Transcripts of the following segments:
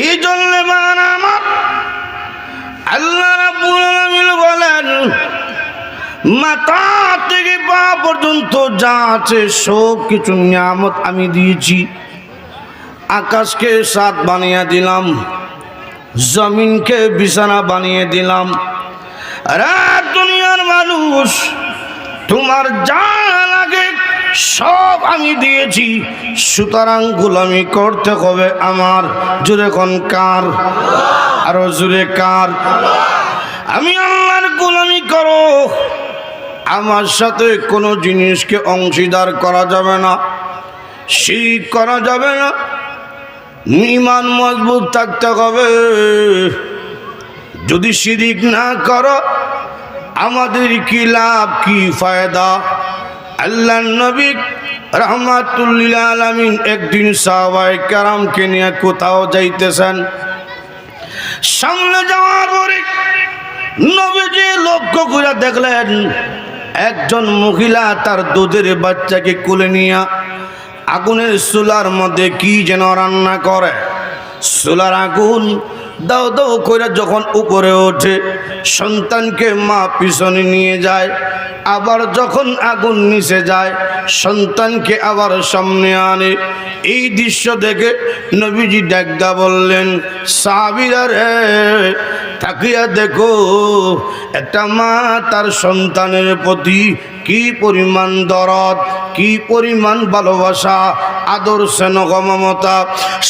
এই জন্য আমার আল্লাহ রাব্বুল বলেন, মাথা থেকে পা পর্যন্ত যা আছে সব কিছু নিয়ামত আমি দিয়েছি। আকাশকে সাত বানিয়ে দিলাম, জমিনকে বিছানা বানিয়ে দিলাম। রাত দুনিয়ার মানুষ, তোমার যা সব আমি দিয়েছি। সুতরাং গোলামি করতে হবে আমার। জুড়ে কোন কার? আরও জুড়ে কার? আমি আল্লাহর গোলামি করো। আমার সাথে কোনো জিনিসকে অংশীদার করা যাবে না। শিখ করা যাবে না। ইমান মজবুত থাকতে হবে। যদি শিরিক না করো, আমাদের কি লাভ, কি ফায়দা? আল্লাহ নবী রহমাতুল্লিল আলমিন একদিন সাহবাই কারামকে নিয়ে কোথাও যাইতেছেন। সামনে যাওয়ার পরে নবীজি লক্ষ্য করে দেখলেন একজন মহিলা তার দুধের বাচ্চাকে কোলে নিয়ে আগুনের চুলার মধ্যে কি যেন রান্না করে। চুলার আগুন দাও দাও করে যখন উপরে ওঠে, সন্তানকে মা পিছনে নিয়ে যায়, আবার যখন আগুন নিচে যায়, সন্তানকে আবার সামনে আনে। এই দৃশ্য দেখে নবীজি ডাকদা বললেন সাবিরা রে, তাকিয়া দেখো, একটা মা তার সন্তানের প্রতি কি পরিমাণ দরদ, কি পরিমাণ ভালোবাসা আদর স্নেহ মমতা।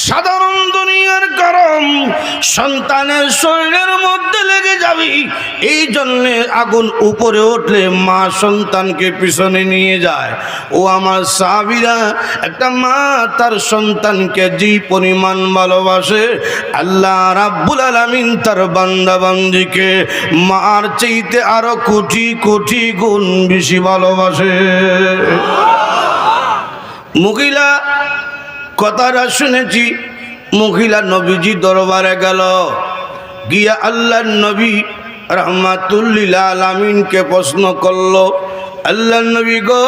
সাধারণ দুনিয়ার গরম সন্তানের শরীরের মধ্যে লেগে যাবি, এই জন্যে আগুন উপরে উঠলে মা সন্তানকে পিছনে নিয়ে যায়। ও আমার সাবিরা একটা মা তার সন্তানকে যে পরিমাণ ভালোবাসে, আল্লাহ রাব্বুল আলামিন তার বান্দা বান্দিকে মার চাইতে আরও কোটি কোটি গুণ বেশি ভালোবাসে। মহিলা, কথাটা শুনেছি, মহিলা নবীজি দরবারে গেল। গিয়া আল্লাহ নবী রহমাতুল্লিল আলমিনকে প্রশ্ন করল আল্লাহ নবী গো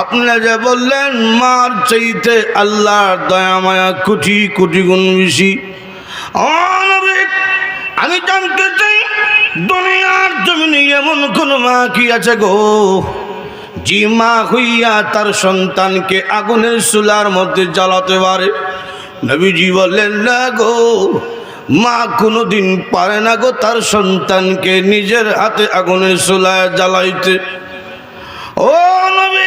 আপনারা যে বললেন, মার চাইতে আল্লাহর দয়া, মায়া কোটি কোটি গুণ বেশি। আমি জানতে চাই দুনিয়ার জমিনে এমন কোন মা কি আছে গো? জি মা হইয়া তার সন্তানকে আগুনের চুলার মধ্যে জ্বালাতে পারে? নবীজি বললেন, না গো, মা কোনোদিন পারে না গো তার সন্তানকে নিজের হাতে আগুনের চুলায় জ্বালাইতে। ও নবী,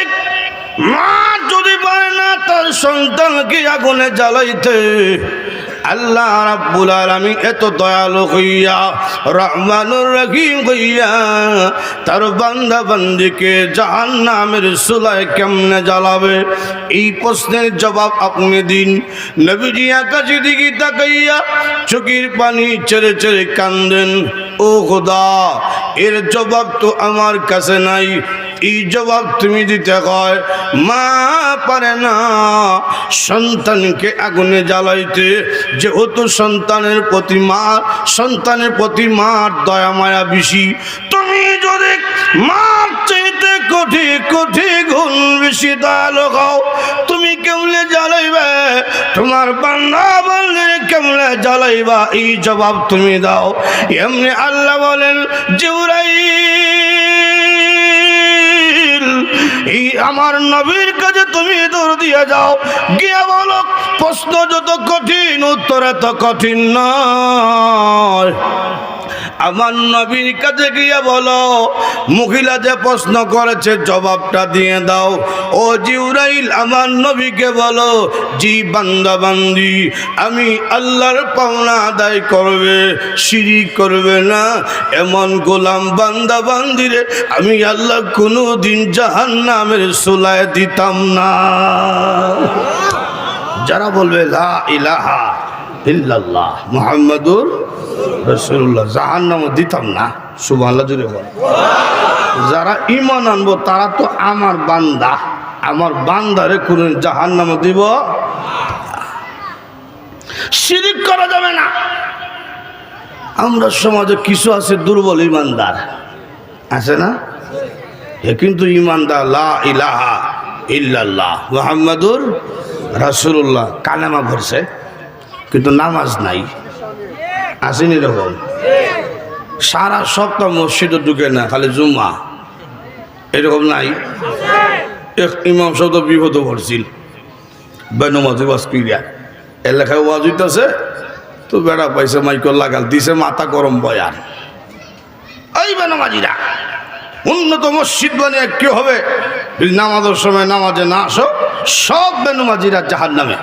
মা যদি পারে না তার সন্তানকে আগুনে জ্বালাইতে আল্লাহ রাব্বুল আলামিন এত দয়ালু হইয়া, রহমানুর রহিম হইয়া, তার বান্দা বান্দিকে জাহান্নামের সুলায় কেমনে জ্বালাবে? এই প্রশ্নের জবাব আপনি দিন। নবীজি আকাশে দিকে তাকাইয়া চোখের পানি ছেড়ে ছেড়ে কান্দেন, ও খোদা, এর জবাব তো আমার কাছে নাই। এই জবাব তুমি দিতে হয়। মা পারে না সন্তানকে আগুনে জ্বালাইতে, যেহেতু সন্তানের প্রতি মা সন্তানের প্রতি মার দয়া মায়া বেশি। তুমি যদি মার চাইতে কোটি কোটি গুণ বেশি দয়ালু হও, তুমি কেমনে জ্বালাইবে? তোমার বান্দা বললে কেমনে জ্বালাইবা? এই জবাব তুমি দাও। এমনি আল্লাহ বলেন জিউরাই আমার নবীর কাছে তুমি দৌড় দিয়ে যাও। গিয়ে বলো, প্রশ্ন যত কঠিন, উত্তর এত কঠিন নয়। আমার নবীর কাছে গিয়ে বলো, মহিলা যে প্রশ্ন করেছে জবাবটা দিয়ে দাও। ও জিউরাইল, আমার নবীকে বলো, জি বান্দা বান্দি আমি আল্লাহর পাওনা আদায় করবে সিঁড়ি করবে না। এমন গোলাম বান্দা বান্দিরে আমি আল্লাহ কোনো দিন জাহান নামের সোলায় দিতাম না। যারা বলবে লা ইলাহা ইল্লাল্লাহ, মুহাম্মাদুর রসুল্লাহ নাম দিতাম না সুবাহ জুড়ে বল। যারা ইমান আনব, তারা তো আমার বান্দা। আমার বান্দারে কোন নাম দিব শিরিক করা যাবে না। আমরা সমাজে কিছু আছে দুর্বল ইমানদার আছে না? এ কিন্তু ইমানদার লা ইলাহা ইল্লাল্লাহ, মুহাম্মাদুর রাসূলুল্লাহ। কালেমা ভরছে। কিন্তু নামাজ নাই। আসেনি এরকম সারা সপ্তাহ মসজিদে ঢুকে না, খালি জুম্মা এরকম নাই। ইমাম সাহেব তো বিপদ পড়ছিল। বেনমাজি বাস কইরা এলাকায় ওয়াজ হইতেছে, তো বেড়া পাইছে মাইকল লাগাল, দিছে মাথা গরম বয়ান। এই বেনমাজিরা উন্নত মসজিদ বানিয়ে কি হবে? নামাজের সময় নামাজে না আসো, সব বেনমাজিরা জাহান নামে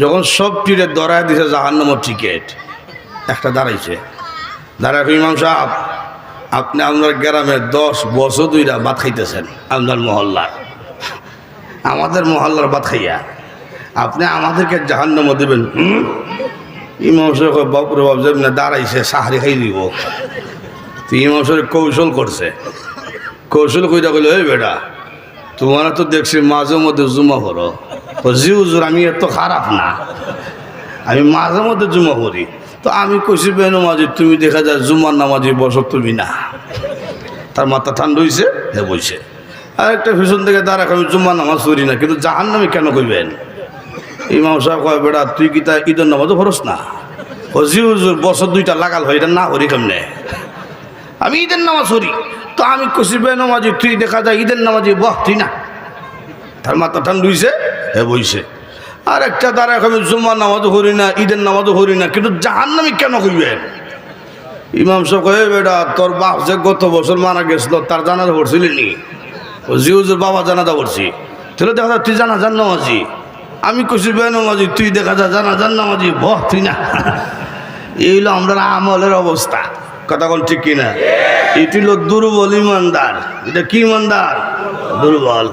যখন সব টিরে দরায় দিছে জাহান নামের টিকিট একটা দাঁড়াইছে। দাঁড়ায় ইমাম সাহেব, আপনি আপনার গ্রামে দশ বছর দুইটা ভাত খাইতেছেন, আপনার মহল্লার। আমাদের মহল্লার ভাত খাইয়া আপনি আমাদেরকে জাহান্নামও দেবেন? ইমাম সাহেব বাপরে বাপ, যেমন দাঁড়াইছে, সাহারি খাই তো ইমাম সাহেব কৌশল করছে। কৌশল কইরা কইলো, এই বেটা, তোমার তো দেখছি মাঝে মধ্যে জুমা করো জি, হুজুর, আমি এত খারাপ না। আমি মাঝে মধ্যে জুমা করি। তো আমি কইছি, বেনু মাঝি, তুমি দেখা যায় জুমার নামাজি বসো তুমি না। তার মাথা ঠান্ডা হয়েছে হে বইছে। আর একটা ভীষণ থেকে দাঁড়াক আমি জুম্মার নামাজ পড়ি না, কিন্তু জাহান নামে কেন কইবেন? ইমাম সাহেব কয়, বেড়া, তুই কি তা ঈদের নামাজও খরচ না? ও জি, হুজুর, বছর দুইটা লাগাল হয়, এটা না হরি কেমনে? আমি ঈদের নামাজ পড়ি। তো আমি কইছি বে নামাজি তুই দেখা যায় ঈদের নামাজি বহ তুই না। তার মাথা ঠান্ডা হয়েছে হে বইছে। আর একটা দাঁড়াক এখন জুম্মার নামাজও করি না, ঈদের নামাজও করি না, কিন্তু জাহান নামি কেন কইবেন ইমাম সাহেব কয়ে বেটা, তোর বাপ যে গত বছর মারা গেছিল, তার জানাজা পড়ছিলি নি? ও জিউজুর বাবা জানাজা পড়ছি। তাহলে দেখা যায় তুই জানা জান নামাজি? আমি কইছি, বে নামাজি, তুই দেখা যা জানা জান নামাজি, বহ, তুই না। এই হলো আমরা আমলের অবস্থা। কথা কোন ঠিক কিনা? এটি হলো দুর্বল ইমানদার। এটা কি ইমানদার? দুর্বল।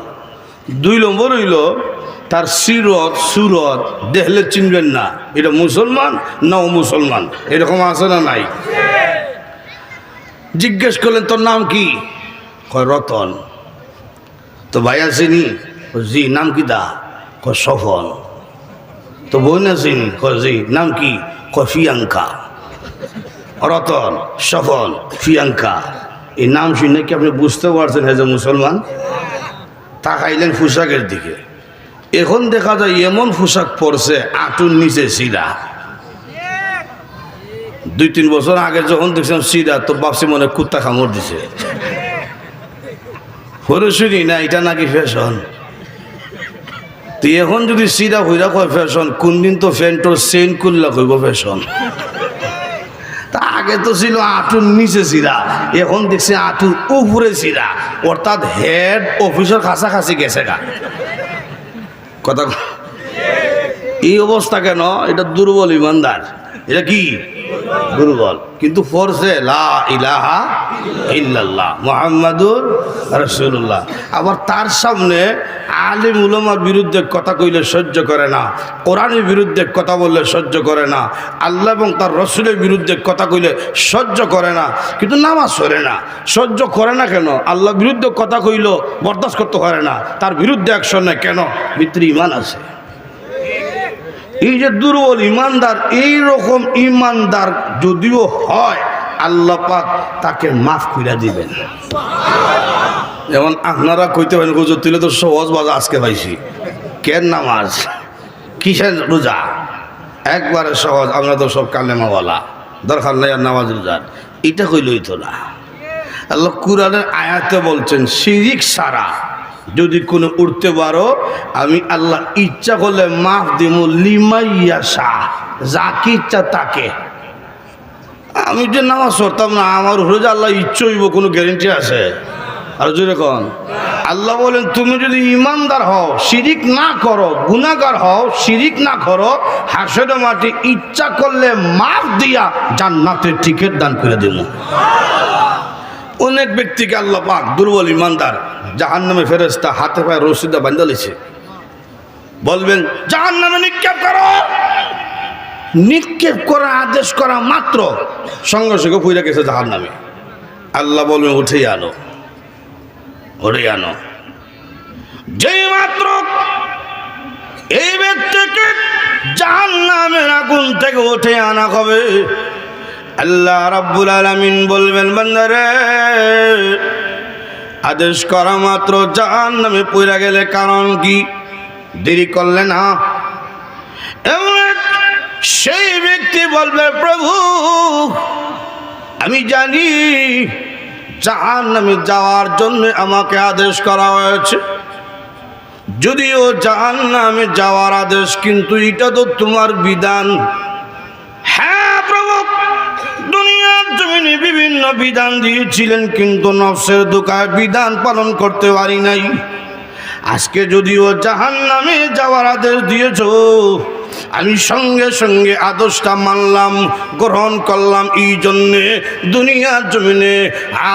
দুই নম্বর হইল, তার সিরত, সুরত দেখলে চিনবেন না। এটা মুসলমান না ও মুসলমান এরকম আছে না নাই? জিজ্ঞেস করলেন, তোর নাম কি? কয়, রতন। তো ভাই আসেনি জি, নাম কি দা? কয়, সফল। তো বোন আসেনি কয়, জি, নাম কি? কয়, ফিয়াঙ্কা। রতন, সফল, ফিয়াঙ্কা। এই নাম শুনে কি আপনি বুঝতে পারছেন হ্যাঁ মুসলমান? তাকাইলেন পোশাকের দিকে। এখন দেখা যায় এমন পোশাক পরছে, আটুর নিচে সিরা দুই, তিন বছর আগে যখন দেখছিলাম সিরা তো বাপসি মনে কুত্তা কামড় দিছে। হরে শুনি, না, এটা নাকি ফ্যাশন তো এখন যদি সিরা হইরা কয় ফ্যাশন কোন দিন তো ফ্যান্টোর সেন করলা কইব ফ্যাশন তা আগে তো ছিল আঁটুর নিচে সিরা এখন দেখছি আঁটুর উপরে ছিরা অর্থাৎ হেড অফিসের কাছাকাছি গেছে গা। কথা এই অবস্থা কেন? এটা দুর্বল ইমানদার। এটা কি? দুর্বল। কিন্তু ফরসে মোহাম্মদুর রসুল্লাহ আবার তার সামনে আলিম উলমার বিরুদ্ধে কথা কইলে সহ্য করে না, কোরআনের বিরুদ্ধে কথা বললে সহ্য করে না, আল্লাহ এবং তার রসুলের বিরুদ্ধে কথা কইলে সহ্য করে না, কিন্তু নামাজ পড়ে না। সহ্য করে না কেন? আল্লাহ বিরুদ্ধে কথা কইল বরদাস্ত করতে পারে না। তার বিরুদ্ধে অ্যাকশন নেয় কেন? ভিতরে ইমান আছে। এই যে দুর্বল ইমানদার এই রকম ইমানদার যদিও হয়, আল্লাহ পাক তাকে মাফ করে দিবেন। যেমন আপনারা কইতে পারেন, হুজুর তুলে তো সহজ বাজা আজকে পাইছি। কেন নামাজ? কিসের রোজা? একবারে সহজ, আমরা তো সব কালেমাওয়ালা। দরকার নাই আর নামাজ রোজার। এটা কইলই তো না। আল্লাহ কুরআনের আয়াতে বলছেন, শিরিক সারা। যদি কোনো উঠতে পারো, আমি আল্লাহ ইচ্ছা করলে মাফ দিব লিমাইয়া শাহ যাকে ইচ্ছা তাকে। আমি যে নামাজ পড়তাম না, আমার উপরে যে আল্লাহ ইচ্ছে হইব, কোনো গ্যারেন্টি আছে? আর জোরে আল্লাহ বলেন, তুমি যদি ইমানদার হও, শিরিক না করো গুণাগার হও, শিরিক না করো হাসের মাটি ইচ্ছা করলে মাফ দিয়া জান্নাতের টিকিট দান করে দেব অনেক ব্যক্তিকে আল্লাহ পাক দুর্বল ইমানদার জাহান নামে ফেরেস্তা হাতে পায়ে রসিদা বান্ধা লিছে। বলবেন জাহান নামে নিক্ষেপ করো? নিক্ষেপ করা আদেশ করা মাত্র। সঙ্গে সঙ্গে ফুইরা গেছে জাহান নামে আল্লাহ বলবেন উঠে আনো। উঠে আনো। যেই মাত্র এই ব্যক্তিকে জাহান নামের আগুন থেকে উঠে আনা হবে, আল্লাহ রাব্বুল আলামিন বলবেন, বান্দারে আদেশ করা মাত্র, জাহান নামে পইরা গেলে কারণ কি? দেরি করলে না? সেই ব্যক্তি বলবে, প্রভু, আমি জানি জাহান নামে যাওয়ার জন্য আমাকে আদেশ করা হয়েছে। যদিও জাহান নামে যাওয়ার আদেশ, কিন্তু এটা তো তোমার বিধান। জমিনে বিভিন্ন বিধান দিয়েছিলেন, কিন্তু নফসের দোকায় বিধান পালন করতে পারি নাই। আজকে যদিও জাহান নামে যাওয়ার আদেশ দিয়েছ, আমি সঙ্গে সঙ্গে আদর্শটা মানলাম, গ্রহণ করলাম। এই জন্যে দুনিয়ার জমিনে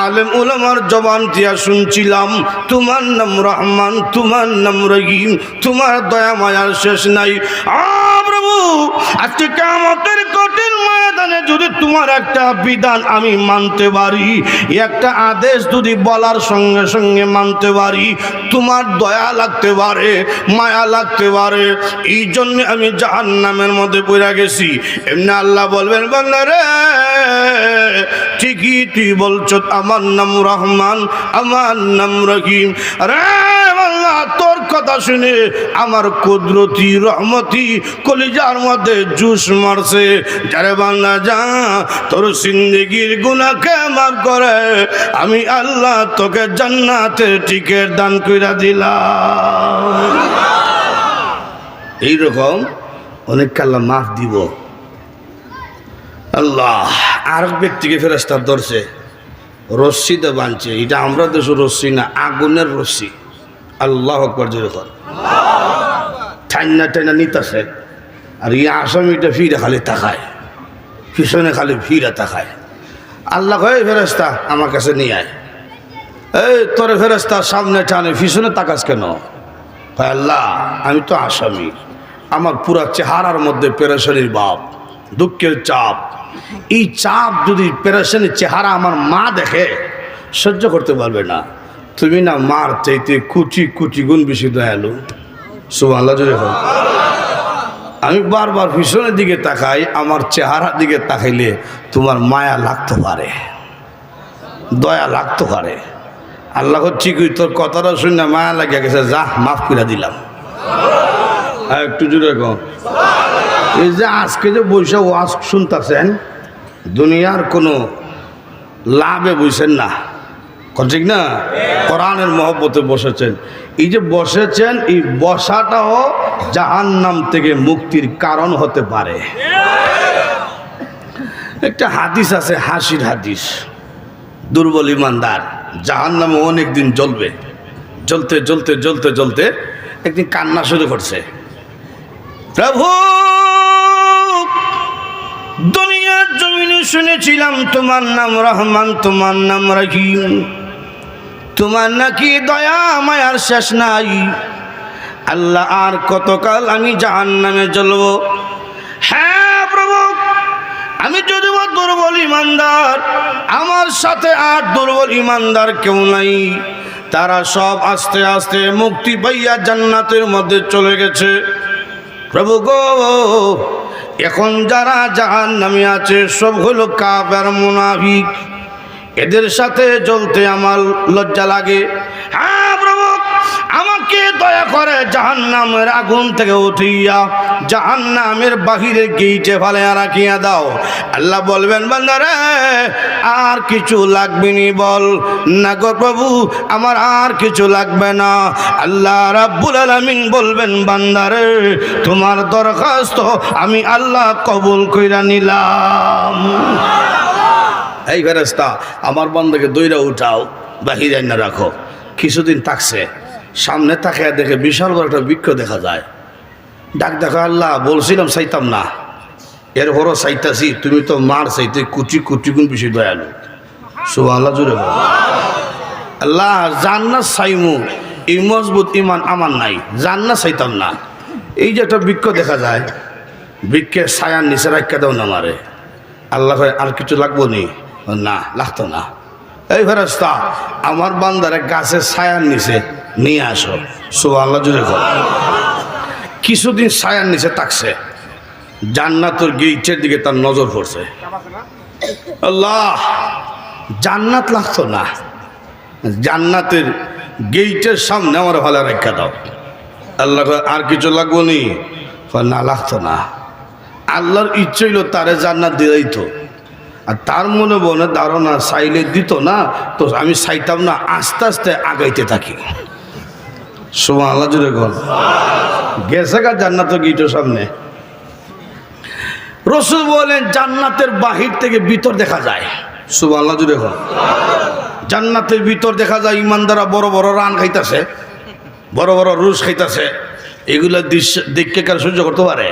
আলেম উলামার জবান দিয়া শুনছিলাম, তোমার নাম রহমান, তোমার নাম রহিম, তোমার দয়া মায়ার শেষ নাই। আ প্রভু আজকে কামতের কঠিন ময়দানে যদি তোমার একটা বিধান আমি মানতে পারি, একটা আদেশ যদি বলার সঙ্গে সঙ্গে মানতে পারি, তোমার দয়া লাগতে পারে, মায়া লাগতে পারে। এই জন্য আমি জাহান নামের মধ্যে পড়ে গেছি। এমনি আল্লাহ বলবেন বাংলারে ঠিকই তুই বলছ, আমার নাম রহমান, আমার নাম রহিম। রে আল্লাহ তোর কথা শুনে আমার কুদরতি, রহমতি কলিজার মধ্যে জুস মারছে। যারে বাংলা যা, তোর সিন্দিগির গুনাকে মাফ করে। আমি আল্লাহ তোকে জান্নাতের টিকেট দান কইরা দিলাম। এইরকম অনেক কাল্লা মাফ দিব। আল্লাহ আর ব্যক্তিকে ফেরস্তার ধরছে। রশ্মিতে বাঁধছে। এটা আমরা দেশ রশ্মি না, আগুনের রশ্মি। আল্লাহ আকবর যেরকম ঠান্না টাইনা নিতেছে। আর এই আসামিটা ফিরে খালি তাকায়। পিছনে খালি ফিরে তাকায়। আল্লাহ কয় ফেরস্তা আমার কাছে নিয়ে আয়। এই, তোর ফেরস্তা সামনে টানে, পিছনে তাকাস কেন? কয়, আল্লাহ, আমি তো আসামি। আমার পুরা চেহারার মধ্যে পেরেশানির বাপ দুঃখের চাপ। এই চাপ যদি পেরেশানির চেহারা আমার মা দেখে, সহ্য করতে পারবে না। তুমি না মার চাইতে কুচি কুচি গুণ বেশি দয়ালু। সুবাহ হোক আমি বারবার পিছনের দিকে তাকাই, আমার চেহারার দিকে তাকাইলে তোমার মায়া লাগতে পারে। দয়া লাগতে পারে। আল্লাহ কি তোর কথাটা শুনে মায়া লাগিয়া গেছে, যা, মাফ করে দিলাম। একটু জুড়ে কম এই যে আজকে যে বৈশাখ ওয়াজ শুনতেছেন, দুনিয়ার কোনো লাভে বইছেন না। ঠিক না? কোরআনের মহব্বতে বসেছেন। এই যে বসেছেন, এই বসাটাও জাহান নাম থেকে মুক্তির কারণ হতে পারে। একটা হাদিস আছে, হাসির হাদিস। দুর্বল ইমানদার জাহান নামে অনেক দিন জ্বলবে। জ্বলতে জ্বলতে জ্বলতে জ্বলতে একদিন কান্না শুরু করছে। প্রভু, দুনিয়ার জমিনে শুনেছিলাম, তোমার নাম রহমান, তোমার নাম রহিম। তোমার নাকি দয়া, মায়ার শেষ নাই। আল্লাহ আর কতকাল আমি জাহান নামে জ্বলব? হ্যাঁ প্রভু, আমি যদি দুর্বল ইমানদার, আমার সাথে আর দুর্বল ইমানদার কেউ নাই। তারা সব আস্তে আস্তে মুক্তি পাইয়া জান্নাতের মধ্যে চলে গেছে। প্রভু গো, এখন যারা জাহান নামে আছে, সব হলো কাবের মুনাফিক। এদের সাথে চলতে আমার লজ্জা লাগে। হ্যাঁ প্রভু, আমাকে দয়া করে জাহান নামের আগুন থেকে উঠিয়া জাহান নামের বাহিরে গিয়েছে ভালে রাখিয়া দাও। আল্লাহ বলবেন, বান্দারে, আর কিছু লাগবে নি বল। না গো প্রভু, আমার আর কিছু লাগবে না। আল্লাহ রাব্বুল আলামিন বলবেন, বান্দারে, তোমার দরখাস্ত আমি আল্লাহ কবুল কইরা নিলাম। এই ফেরেস্তা আমার বন্ধকে দইরা উঠাও, বাহিরে না রাখো। কিছুদিন থাকছে, সামনে তাকিয়ে দেখে বিশাল বড় একটা বৃক্ষ দেখা যায়। ডাক দেখো, আল্লাহ, বলছিলাম চাইতাম না। এর হরো চাইতাছি, তুমি তো মার চাইতে কুচি কুচি গুণ বেশি দয়ালু। সুবাহ আল্লাহ জুড়ে আল্লাহ, জান্নাত চাইমু, এই মজবুত ইমান আমার নাই, জান্নাত চাইতাম না। এই যে একটা বৃক্ষ দেখা যায়, বৃক্ষের ছায়ার নিচে রাখা দাও না মারে আল্লাহ আর কিছু লাগবো নি? না, লাগতো না। এই ফেরস্তা আমার বান্দারে গাছের ছায়ার নিচে নিয়ে আসো। সুবাহ জুড়ে কর কিছুদিন ছায়ার নিচে তাকছে জান্নাতের গেইটের দিকে তার নজর পড়ছে। আল্লাহ, জান্নাত লাগতো না। জান্নাতের গেইটের সামনে আমার ভালো রেখা দাও। আল্লাহ আর কিছু লাগবো নি? না, লাগতো না। আল্লাহর ইচ্ছে হইল তারে জান্নাত দিলেই তো আর তার মনে মনে ধারণা চাইলে দিত না, তো আমি চাইতাম না, আস্তে আস্তে আগাইতে থাকি। সোমা আল্লাহ গল গেছে গা জান্নাত সামনে। রসুল বলেন, জান্নাতের বাহির থেকে ভিতর দেখা যায়। সুবাহ আল্লাহ গল জান্নাতের ভিতর দেখা যায় ইমানদারা বড় বড় রান খাইতেছে, বড় বড় রুশ খাইতেছে। এগুলো দৃশ্য দেখে কার সহ্য করতে পারে?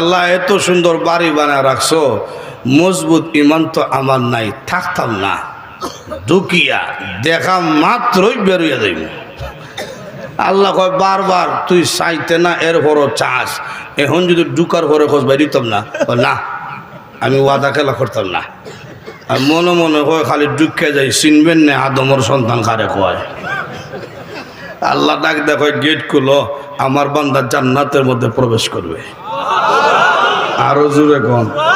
আল্লাহ, এত সুন্দর বাড়ি বানায় রাখছো। মজবুত ইমান তো আমার নাই, থাকতাম না। ঢুকিয়া দেখা মাত্রই বেরোয়া যাইব। আল্লাহ কয়, বারবার তুই চাইতে না এর বড় চাস। এখন যদি ঢুকার পরে খোঁজ বাইরিতাম না না, আমি ওয়াদা খেলা করতাম না। আর মনে মনে হয় খালি ঢুকে যাই, চিনবেন না আদমর সন্তান কারে কয়। আল্লাহ ডাক দেখো গেট খুলো, আমার বান্দা জান্নাতের মধ্যে প্রবেশ করবে। আরও জোরে এ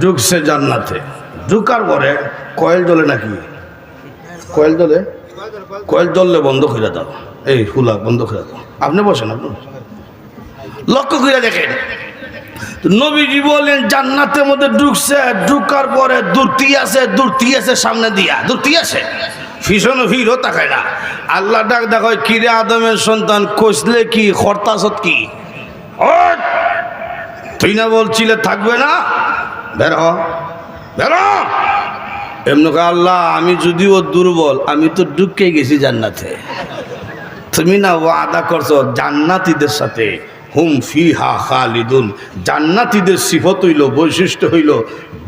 ঢুকছে জান্নাতে। ঢুকার পরে কয়েল জ্বলে নাকি? কয়েল জ্বলে? কয়েল জ্বললে বন্ধ করে দাও। এই ফুলা বন্ধ করে দাও। আপনি বসেন, আপনি লক্ষ্য করে দেখেন, নবীজি বলেন, জান্নাতের মধ্যে ঢুকছে, ঢুকার পরে দূরতি আছে দূরতি আছে সামনে দিয়া। দূরতি আছে। ভীষণ ভিড়ও তাকায় না। আল্লাহ ডাক দেখো কিরে আদমের সন্তান কষলে কি? খরতাসত কি! তুই না বলছিলে থাকবে না। বের বের। এমনি আল্লাহ, আমি যদিও দুর্বল, আমি তো ঢুকে গেছি জান্নাতে। তুমি না ওয়াদা করছ, জান্নাতীদের সাথে, হুম ফি হা খালিদুন, জান্নাতিদের সিফত হইল, বৈশিষ্ট্য হইল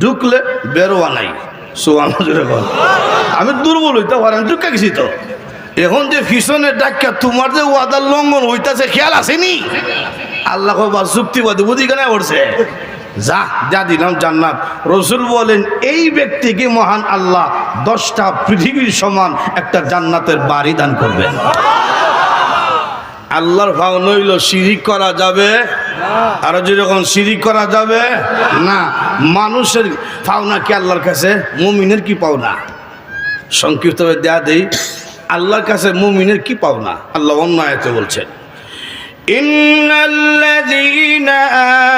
ঢুকলে বেরোয়া নাই। আমি দুর্বল হইতে পারি, আমি ঢুকে গেছি তো। এখন যে ফিসনে ডাক্কা, তোমার যে ওয়াদার লঙ্ঘন হইতাছে, খেয়াল আসেনি? আল্লাহ চুক্তিবাদী বুঝি কেন পড়ছে। যা যা দিলাম জান্নাত। রসুল বলেন, এই ব্যক্তিকে মহান আল্লাহ দশটা পৃথিবীর সমান একটা জান্নাতের বাড়ি দান করবেন। আল্লাহর ভাও নইল সিঁড়ি করা যাবে। আর যেরকম শিরিক করা যাবে, না, মানুষের পাওনা কি আল্লাহর কাছে? মুমিনের কি পাওনা? সংক্ষিপ্তভাবে দেয়া দেই, আল্লাহর কাছে মুমিনের কি পাওনা? আল্লাহ অন্য আয়াতে বলছেন। إن الذين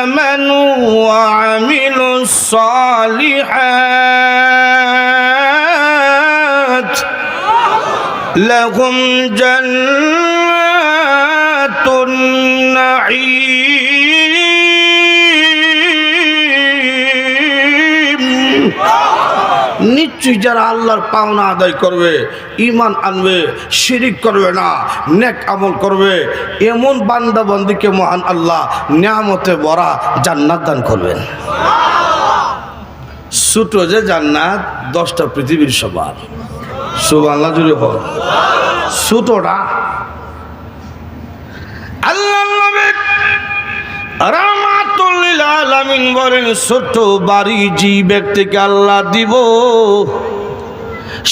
آمنوا وعملوا الصالحات لهم جنات النعيم নিশ্চয়ই যারা আল্লাহর পাওনা আদায় করবে ইমান আনবে, শিরিক করবে না, নেক আমল করবে, এমন বান্দা বন্দিকে মহান আল্লাহ নিয়ামতে ভরা জান্নাত দান করবেন। ছোট যে জান্নাত, দশটা পৃথিবীর সবার। সুবাংলা জুড়ে হল ছোটটা। আল্লাহ নবী আলামিন বলেন, ছোট বাড়ি যে ব্যক্তিকে আল্লাহ দিব,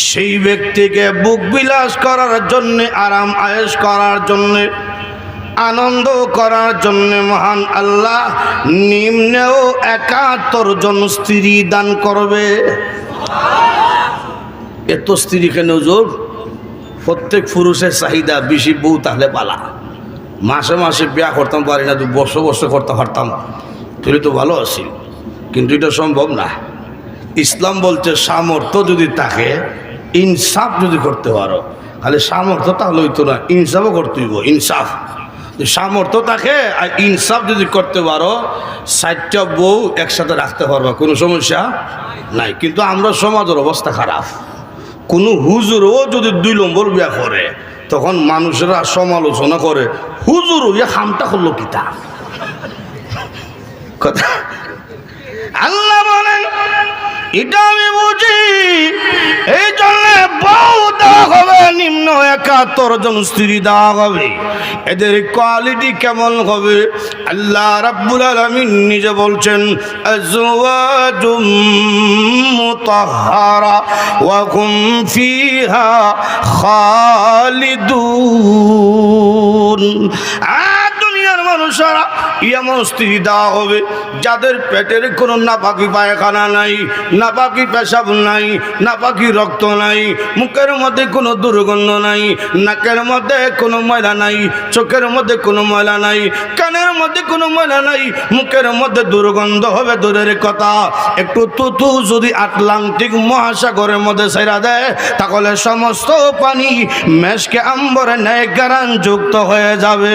সেই ব্যক্তিকে বুক বিলাস করার জন্য, আরাম আয়েস করার জন্য, আনন্দ করার জন্য মহান আল্লাহ নিম্নেও একাত্তর জন স্ত্রী দান করবে। এত স্ত্রী কেন জোর প্রত্যেক পুরুষের চাহিদা বেশি বউ তাহলে পালা। মাসে মাসে বিয়া করতাম, পারি না বছর বছর করতে পারতাম। তুই তো ভালো আছি কিন্তু এটা সম্ভব না। ইসলাম বলছে সামর্থ্য যদি থাকে, ইনসাফ যদি করতে পারো খালি সামর্থ্য তাহলে হইতো না, ইনসাফও করতে হইব, ইনসাফ। সামর্থ্য থাকে আর ইনসাফ যদি করতে পারো ষাটটা বউ একসাথে রাখতে পারবা, কোনো সমস্যা নাই। কিন্তু আমরা সমাজের অবস্থা খারাপ। কোনো হুজুরও যদি দুই নম্বর বিয়া করে, তখন মানুষেরা সমালোচনা করে, হুজুর, ইয়া হামটা করল কিতা? কথা। আল্লাহ বলেন, এটা আমি বুঝি, এই জন্য হবে, নিম্ন একাত্তর জন স্ত্রী দেওয়া হবে। এদের কোয়ালিটি কেমন হবে? আল্লাহ রাব্বুল আলামিন নিজে বলছেন, আজওয়াজুম মুতাহহারা ওয়া হুম ফিহা খালিদুন। আ এমন স্ত্রী দেওয়া হবে। যাদের পেটের কোনো নাপাকি পায়খানা নাই, নাপাকি পেশাব নাই, নাপাকি রক্ত নাই, মুখের মধ্যে কোনো দুর্গন্ধ নাই, নাকের মধ্যে কোনো ময়লা নাই, চোখের মধ্যে কোনো ময়লা নাই, কানের মধ্যে কোনো ময়লা নাই, মুখের মধ্যে দুর্গন্ধ হবে দূরের কথা। একটু তুতু যদি আটলান্টিক মহাসাগরের মধ্যে সেরা দেয়, তাহলে সমস্ত পানি মেশকে আম্বরে ন্যায় গারান যুক্ত হয়ে যাবে।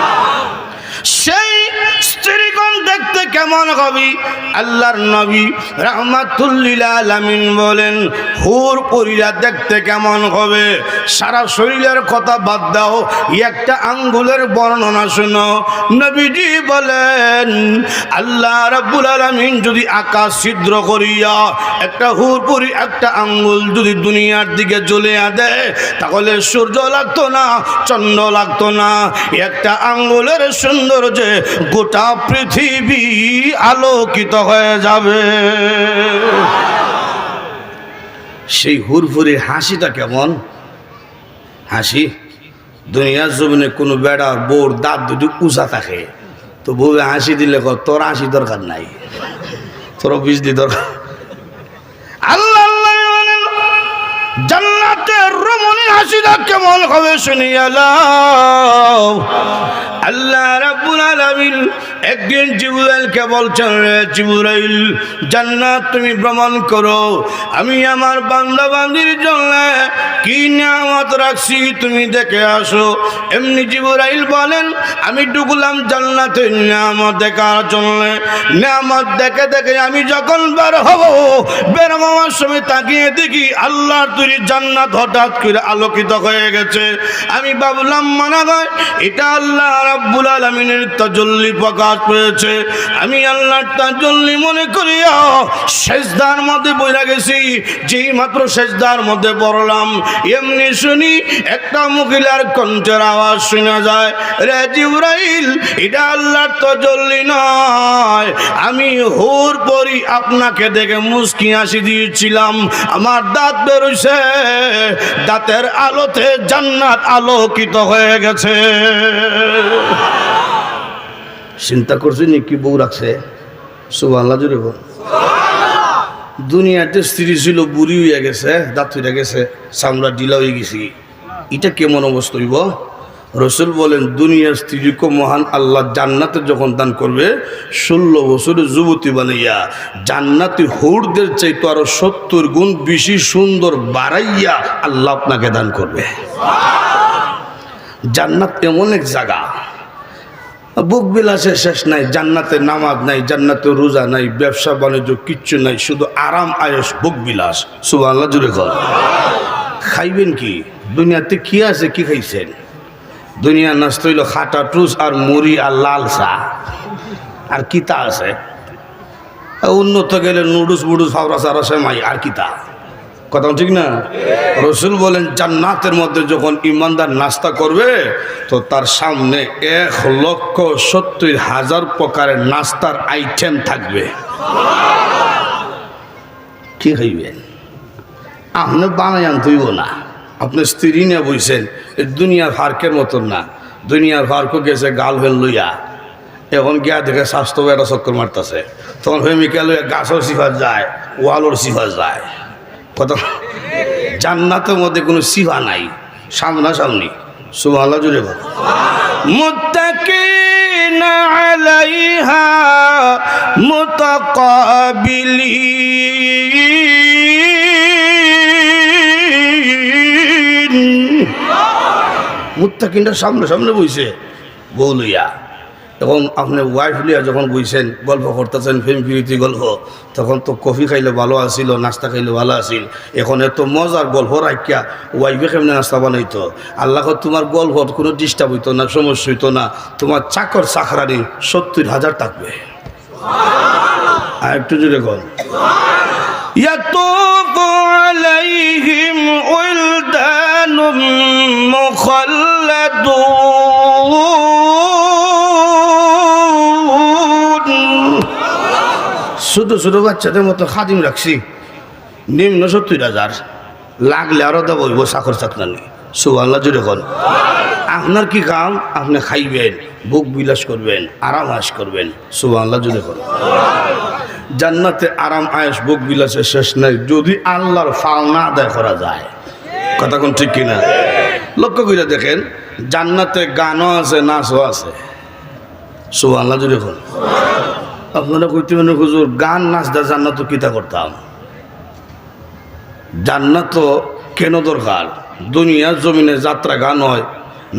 কেমন হবি আল্লাহর নবী রহমাতুল্লিল আলামিন বলেন, হুর পরিরা দেখতে কেমন হবে? সারা শরীরের কথা বাদ দাও, একটা আঙ্গুলের বর্ণনা শুনো। নবীজি বলেন, আল্লাহ রাব্বুল আলামিন যদি আকাশ ছিদ্র করিয়া একটা হুর পরি, একটা আঙ্গুল যদি দুনিয়ার দিকে জ্বলে দেয়, তাহলে সূর্য লাগতো না, চন্দ্র লাগতো না। একটা আঙ্গুলের সৌন্দর্যে গোটা পৃথিবী আলোকিত হয়ে যাবে। সেই হুরফুরির হাসিটা কেমন? হাসি? দুনিয়ার জমিনে কোনো বেড়ার বোর, দাঁত দুটি উঁচা থাকে। তো বউ হাসি দিলে তোর হাসি দরকার নাই। তোর বিজলি দরকার আল্লাহ জান্নাতের রমণী হাসিটা কেমন হবে শুনিয়া লাও। আল্লাহ রাব্বুল একদিন জিবরাইলকে বলছেন রে জিবরাইল, জান্নাত তুমি ভ্রমণ করো। আমি আমার বান্দা জন্য কি নিয়ামত রাখছি তুমি দেখে আসো। এমনি জিবরাইল বলেন, আমি ঢুকলাম জান্নাতের নিয়ামত দেখার জন্য। নিয়ামত দেখে দেখে আমি যখন বের হব, বের হওয়ার সময় তাকিয়ে দেখি আল্লাহর তৈরি জান্নাত হঠাৎ করে আলোকিত হয়ে গেছে। আমি ভাবলাম, মানা হয় এটা আল্লাহ রাব্বুল আলামিনের তাজল্লি প্রকাশ পেয়েছে। আমি আল্লাহর তাজল্লি মনে করিয়া সেজদার মধ্যে বইরা গেছি। যেই মাত্র সেজদার মধ্যে পড়লাম, এমনি শুনি একটা মহিলার কণ্ঠের আওয়াজ শোনা যায়, রে জিব্রাইল, এটা আল্লাহর তাজল্লি নয়। আমি হোর পরি আপনাকে দেখে মুস্কি হাসি দিয়েছিলাম। আমার দাঁত বেরোইছে দাঁতের আলোতে জান্নাত আলোকিত হয়ে গেছে। চিন্তা করছি নি, কি বউ রাখছে? সুবাহ জুড়ে বল। দুনিয়াতে স্ত্রী ছিল, বুড়ি হইয়া গেছে, দাঁত হইয়া গেছে, চামড়া ডিলা হয়ে গেছি। এটা কেমন অবস্থা হইব? রসুল বলেন, দুনিয়ার স্ত্রীকে মহান আল্লাহ জান্নাতে যখন দান করবে, ষোলো বছরের যুবতী বানাইয়া জান্নাতি হৌরদের চাইতো আরও সত্তর গুণ বেশি সুন্দর বাড়াইয়া আল্লাহ আপনাকে দান করবে। জান্নাত এমন এক জায়গা। বুক বিলাসের শেষ নাই, জান্নাতে নামাজ নাই, জান্নাতে রোজা নাই, ব্যবসা, বাণিজ্য কিচ্ছু নাই, শুধু আরাম আয়স বুক বিলাস। সুবাহ জুড়ে কর। খাইবেন কি? দুনিয়াতে কি আছে, কি খাইছেন? দুনিয়ার নাস্ত হইল খাটা, টুস আর মুড়ি আর লাল চা আর কিতা আছে? উন্নত গেলে নুডুস বুডুস ফাবরা সারা সেমাই আর কিতা? কথা ঠিক না? রসুল বলেন, জান্নাতের মধ্যে যখন ইমানদার নাস্তা করবে, তো তার সামনে এক লক্ষ সত্তর হাজার প্রকারের নাস্তার আইটেম থাকবে। কি খাইবেন আপনি বানাই আনতেইব না। আপনি স্ত্রী নিয়ে বইছেন দুনিয়ার ফার্কের মতন না। দুনিয়ার ফার্কও গেছে গাল ফেল লইয়া। এখন গিয়া দেখে স্বাস্থ্য একটা চক্কর মারতেছে। তখন প্রেমিকা লইয়া গাছও সিফার যায় ওয়ালোর সিফার যায়। কত জান্নাতের মধ্যে কোনো সিফা নাই, সামনাসামনি। সুবহানাল্লাহ জুড়ে মুত্তাকিন আলাইহা মুতাকাবিলিন। মুত্তাকিনটা সামনে সামনে বইছে বউ লইয়া এখন আপনি ওয়াইফ লিয়া যখন বইছেন গল্প করতেছেন ফিল্ম ফিরিতি গল্প তখন তো কফি খাইলে ভালো আসিল নাস্তা খাইলে ভালো আসিল এখন এত মজার গল্প রাখিয়া ওয়াইফে কেমনে নাস্তা বানাইতো আল্লাহ তোমার গল্প কোনো ডিস্টার্ব হইতো না সমস্যা হইতো না তোমার চাকর চাকরানি সত্তর হাজার থাকবে আর একটু জুড়ে গল يطوف عليهم ولدان مخلدون ছোট ছোট বাচ্চাদের মতো খাদিম রাখছি। নিম্ন সত্তর হাজার। লাগলে আরও দেবো চাকর চাকরানি সুবাংলা জুড়ে কল আপনার কি কাম? আপনি খাইবেন, বুক বিলাস করবেন, আরাম আশ করবেন। সুবহানাল্লাহ জুড়ে করবেন জান্নাতে আরাম আয়েস বুক বিলাসের শেষ নাই। যদি আল্লাহর ফাল না আদায় করা যায়। কথা কোন ঠিক কিনা? লক্ষ্য করে দেখেন, জান্নাতে গানও আছে, নাচও আছে। সুবহানাল্লাহ জুড়ে কোন আপনারা কইতে মানে হুজুর, গান নাচ দা জান্নাত কিতা করতাম? জান্নাত কেন দরকার? দুনিয়ার জমিনে যাত্রা গান হয়,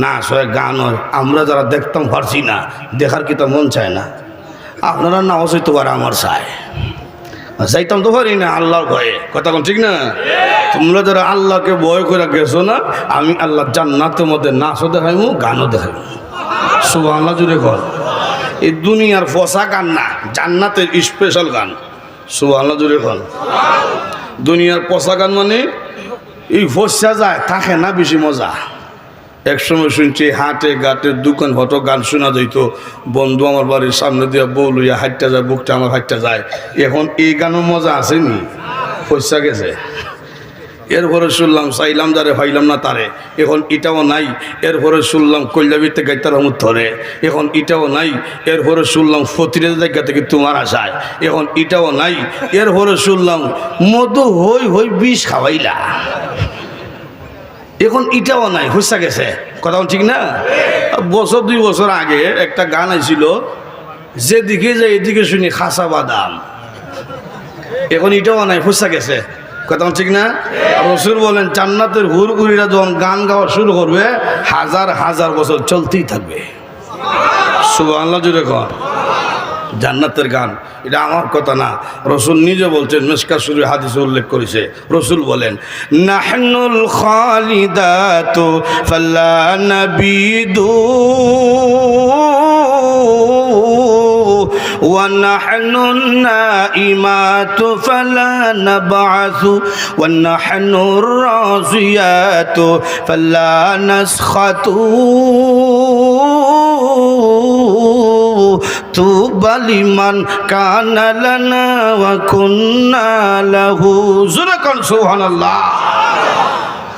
নাচ হয়, গান হয়, আমরা যারা দেখতাম পারছি না, দেখার কিতা মন চায় না? আপনারা নাও হইতে পারে আমার চায় যাইতাম তো পারি না, আল্লাহর ভয়ে। কথা কোন ঠিক না? তোমরা যারা আল্লাহকে ভয় করে গেছো না, আমি আল্লাহ জান্নাতের মধ্যে নাচও দেখাইমু, গানও দেখাইমু। সুবাহ আল্লাহ জুড়ে কর। এই দুনিয়ার ফসা গান না, জান্নাতের স্পেশাল গান। সুবাহ আল্লাহ জুড়ে কর। দুনিয়ার পচা গান মানে এই ফসা যায়, থাকে না বেশি মজা। একসময় শুনছি হাটে ঘাটে দোকান হতো গান শোনা যাইত, বন্ধু আমার বাড়ির সামনে দিয়ে বউ লইয়া হাইটটা যায়, বুকটা আমার হাইটটা যায়। এখন এই গানের মজা আসেনি ফসা গেছে। এরপরে শুনলাম চাইলাম যারে ভাইলাম না তারে। এখন এটাও নাই, এরপরে শুনলাম কৈলাবিতে গাইতার হমুদ ধরে। এখন এটাও নাই, এরপরে শুনলাম, ফতিরের জায়গা থেকে তোমার আশায়। এখন এটাও নাই, এরপরে শুনলাম, মধু হই হই বিষ খাওয়াইলা। এখন এটাও নাই হুসা গেছে। কথা ঠিক না? বছর দুই বছর আগে একটা গান আইছিল, যেদিকে যে এদিকে শুনি খাসা বাদাম। এখন এটাও নাই হুসা গেছে। কথা ঠিক না? রসুল বলেন, জান্নাতের হুরগুড়িরা যখন গান গাওয়া শুরু করবে, হাজার হাজার বছর চলতেই থাকবে। সুবাহ আল্লাহ জুড়ে কর। জান্নাতের গান, এটা আমার কথা না। রসুল নিজে বলছেন মেসকা শুরু হাদিসে উল্লেখ করেছে। রসুল বলেন, নাহনুল খালিদাতু ফাল্লা নাবিদু ونحن النائمات فلا نبعث ونحن الرازيات فلا نسخط. طوبى لمن كان لنا وكنا له. زرقا سبحان الله.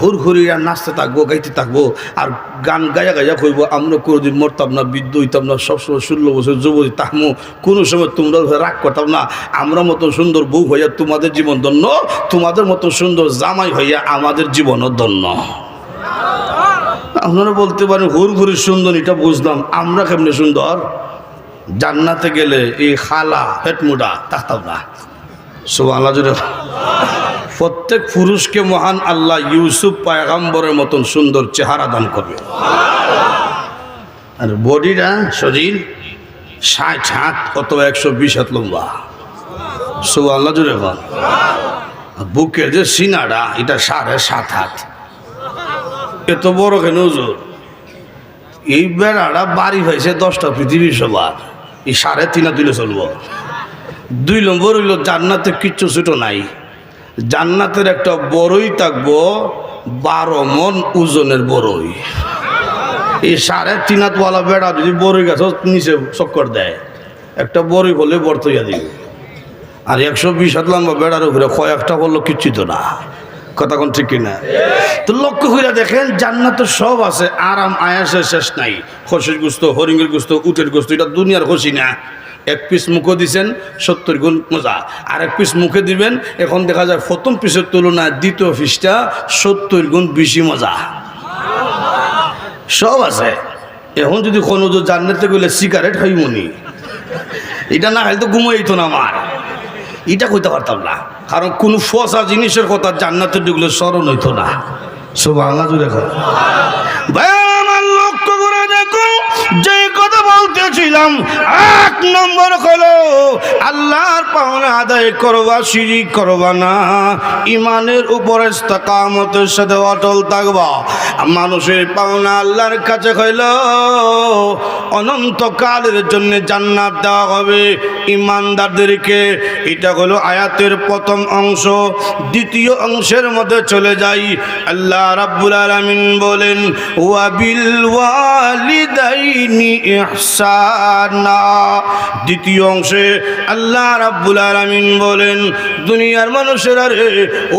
হুরহুরিয়া নাচতে থাকব, গাইতে থাকব, আর গান গায়া গাইয়া কইব, আমরা কোনোদিন মরতাম না, বৃদ্ধ হইতাম না, সবসময় ষোলো বছর যুবতী তাহমো কোনো সময় তোমরা রাগ করতাম না। আমরা মতো সুন্দর বউ হইয়া তোমাদের জীবন ধন্য, তোমাদের মতো সুন্দর জামাই হইয়া আমাদের জীবনও ধন্য। আপনারা বলতে পারেন, হুর ঘুরি সুন্দর এটা বুঝলাম, আমরা কেমনি সুন্দর? জান্নাতে গেলে এই খালা হেটমুডা থাকতাম না। সব আল্লাহ প্রত্যেক পুরুষকে মহান আল্লাহ ইউসুফ পায়গাম্বরের মতন সুন্দর চেহারা দান করবে। আর বডিটা শরীর ষাট হাত অথবা একশো বিশ হাত লম্বা। সব আল্লাহ জুড়ে বল বুকের যে সিনাটা, এটা সাড়ে সাত হাত। এত বড় কেন এই বেড়াটা বাড়ি হয়েছে দশটা পৃথিবী সবার। এই সাড়ে তিনা তুলে চলবো। দুই নম্বর হইল জান্নাতে কিচ্ছু ছোটো নাই। জান্নাতের একটা বড়ই থাকব, বারো মন ওজনের বড়ই এই সাড়ে তিন হাতওয়ালা বেড়া যদি বড়ই গাছ নিচে চক্কর দেয়। একটা বড়ই হলে বর্তইয়া দিবে। আর একশো বিশ হাত লম্বা বেড়ার উপরে কয়েকটা বলল কিচ্ছু না। কথা কোন ঠিক কিনা? তো লক্ষ্য করে দেখেন, জান্নাতের সব আছে, আরাম, আয়াসের শেষ নাই। খসির গুস্ত হরিঙ্গের গুস্ত, উটের গুস্ত, এটা দুনিয়ার খসি না। এক পিস মুখে দিছেন, সত্তর গুণ মজা। আর এক পিস মুখে দিবেন, এখন দেখা যায় প্রথম পিসের তুলনায় দ্বিতীয় পিসটা সত্তর গুণ বেশি মজা। সব আছে। এখন যদি কোনো জান্নাতে গেলে সিগারেট খাই মনি এটা না খাইলে তো ঘুমাইতো না আমার। এটা কইতে পারতাম না। কারণ কোন ফসা জিনিসের কথা জান্নাতে ঢুকলে স্মরণ হইতো না। সব আল্লাহ জুড়ে ভাই, আমার লক্ষ্য করে দেখুন যে বলতেছিলাম এক নম্বর হলো, আল্লাহর পাওনা আদায় করবা সিঁড়ি করবা না। ইমানের উপরে কামতের সাথে অটল থাকবা। মানুষের পাওনা আল্লাহর কাছে হইল, অনন্তকালের জন্য জান্নাত দেওয়া হবে। ইমানদারদেরকে এটা হলো আয়াতের প্রথম অংশ। দ্বিতীয় অংশের মধ্যে চলে যাই। আল্লাহ রাব্বুল আলামিন বলেন, ওয়াবিল ওয়ালিদাইনি ইহসানা। দ্বিতীয় অংশে আল্লাহ রাব্বুল আলামিন বলেন দুনিয়ার মানুষেরা ও